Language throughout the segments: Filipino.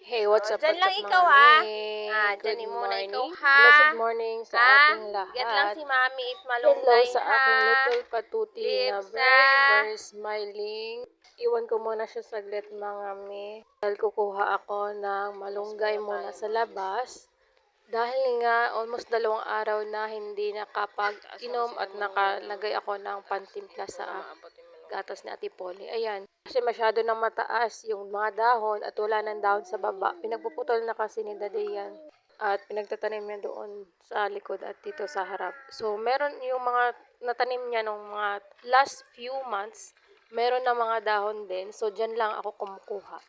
Hey, what's Oh, up, what's lang up, ikaw, ha? Ah, Good dyan muna ikaw, morning. ha? Blessed morning sa Ha? ating lahat. Get lang si Mami Hello malunggay, sa ha? aking little patuti na Lips, very, ha? very smiling. Iwan ko muna siya saglit, mga me. Dahil kukuha ako ng malunggay muna sa labas. Dahil nga, almost dalawang araw na hindi nakapag-inom at nakalagay ako ng pantimpla sa gatas ni Ate Polly. Ayan. Kasi masyado nang mataas yung mga dahon at wala ng dahon sa baba. Pinagpuputol na kasi ni Dade yan. At pinagtatanim niya doon sa likod at dito sa harap. So, meron yung mga natanim niya nung mga last few months, meron na mga dahon din. So, dyan lang ako kumukuha.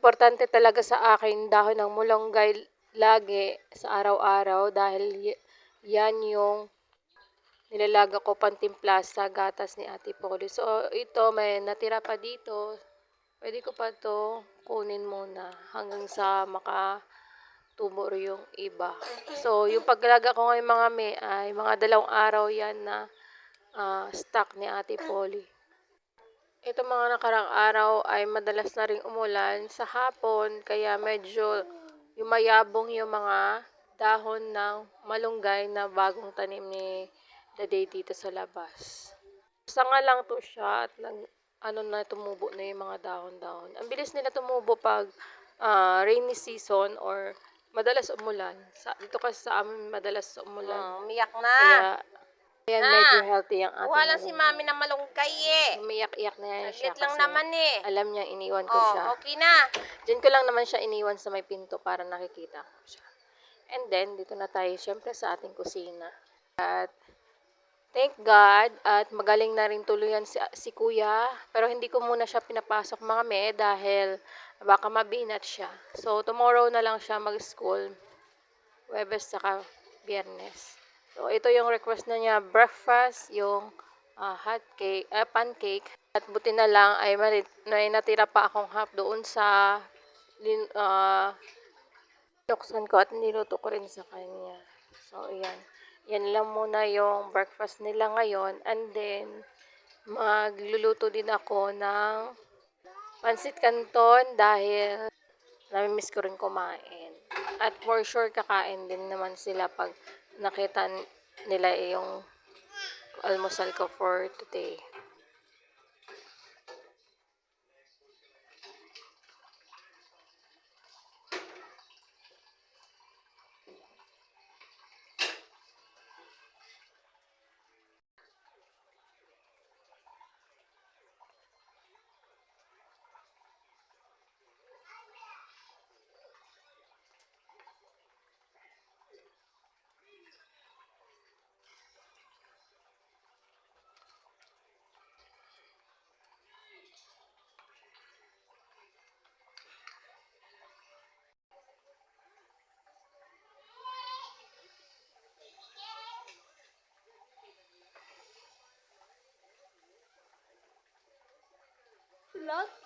Importante talaga sa akin dahon ng mulonggay lagi sa araw-araw dahil yan yung nilalaga ko pantimpla sa gatas ni Ate Polly. So, ito may natira pa dito. Pwede ko pa to kunin muna hanggang sa maka tubo yung iba. So, yung paglaga ko ngayon mga me ay mga dalawang araw yan na ah, stock ni Ate Polly. Ito mga nakarang araw ay madalas na ring umulan sa hapon kaya medyo yumayabong yung mga dahon ng malunggay na bagong tanim ni Daday dito sa labas. Sanga lang to siya at nag, ano na tumubo na yung mga dahon-dahon. Ang bilis nila tumubo pag ah, rainy season or madalas umulan. Sa, dito kasi sa amin madalas umulan. Hmm, umiyak na. Kaya, ayan, Ah, medyo healthy ang ating lang si. Mami ng malunggay eh. Umiyak-iyak na yan siya Saglit lang kasi naman eh. alam niya iniwan ko Oh, siya. okay na. Diyan ko lang naman siya iniwan sa may pinto para nakikita ko siya. And then, dito na tayo syempre sa ating kusina. At thank God at magaling na rin tuluyan si, si kuya. Pero hindi ko muna siya pinapasok mga me dahil baka mabinat siya. So, tomorrow na lang siya mag-school. Webes saka biyernes. So, ito yung request na niya. Breakfast, yung ah, hot cake, ah, pancake. At buti na lang ay mali- may natira pa akong half doon sa lin, Tuksan ko at niluto ko rin sa kanya. So, ayan. Yan lang muna yung breakfast nila ngayon. And then, magluluto din ako ng pansit canton dahil namimiss ko rin kumain. At for sure, kakain din naman sila pag nakita nila yung almusal ko for today. vlog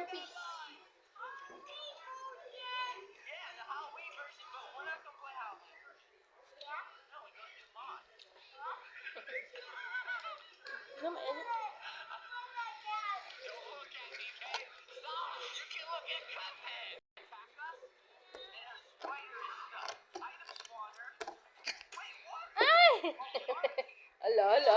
Masterpiece. Ano mainit? Ay! ala, ala.